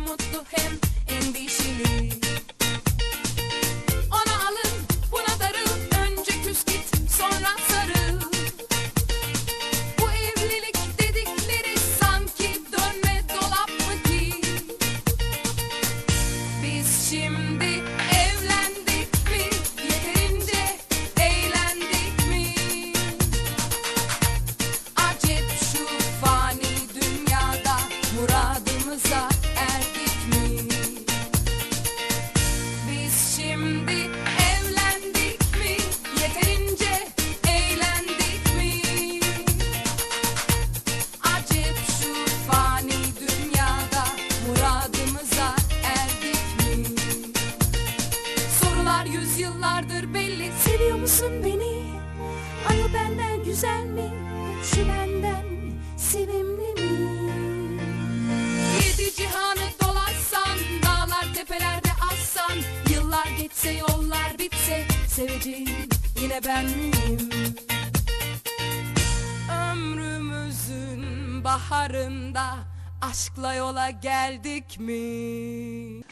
mutlu hem endişeli yaşımıza erdik mi? Biz şimdi evlendik mi? Yeterince eğlendik mi? Acep şu fani dünyada muradımıza erdik mi? Sorular yüzyıllardır belli. Seviyor musun beni? Ayı benden güzel mi? Şu benden Geçse yollar bitse Seveceğin yine ben miyim? Ömrümüzün baharında Aşkla yola geldik mi?